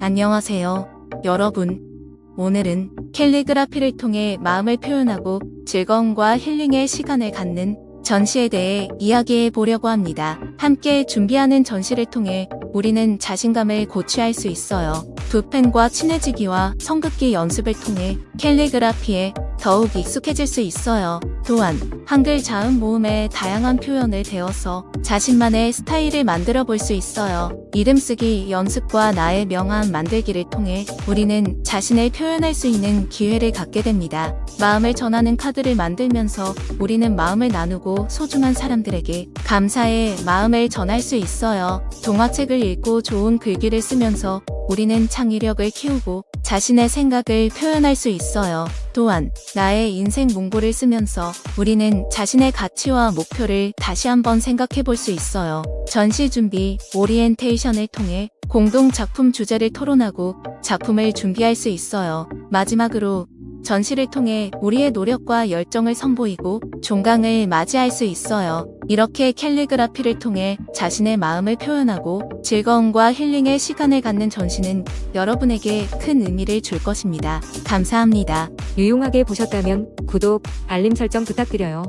안녕하세요, 여러분. 오늘은 캘리그라피를 통해 마음을 표현하고 즐거움과 힐링의 시간을 갖는 전시에 대해 이야기해 보려고 합니다. 함께 준비하는 전시를 통해 우리는 자신감을 고취할 수 있어요. 붓펜과 친해지기와 성극기 연습을 통해 캘리그라피에 더욱 익숙해질 수 있어요. 또한 한글 자음 모음의 다양한 표현을 배워서 자신만의 스타일을 만들어 볼 수 있어요. 이름 쓰기 연습과 나의 명함 만들기를 통해 우리는 자신을 표현할 수 있는 기회를 갖게 됩니다. 마음을 전하는 카드를 만들면서 우리는 마음을 나누고 소중한 사람들에게 감사의 마음을 전할 수 있어요. 동화책을 읽고 좋은 글귀를 쓰면서 우리는 창의력을 키우고 자신의 생각을 표현할 수 있어요. 또한 나의 인생 문고를 쓰면서 우리는 자신의 가치와 목표를 다시 한번 생각해 볼 수 있어요. 전시 준비, 오리엔테이션을 통해 공동 작품 주제를 토론하고 작품을 준비할 수 있어요. 마지막으로 전시를 통해 우리의 노력과 열정을 선보이고 종강을 맞이할 수 있어요. 이렇게 캘리그라피를 통해 자신의 마음을 표현하고 즐거움과 힐링의 시간을 갖는 전시는 여러분에게 큰 의미를 줄 것입니다. 감사합니다. 유용하게 보셨다면 구독, 알림 설정 부탁드려요.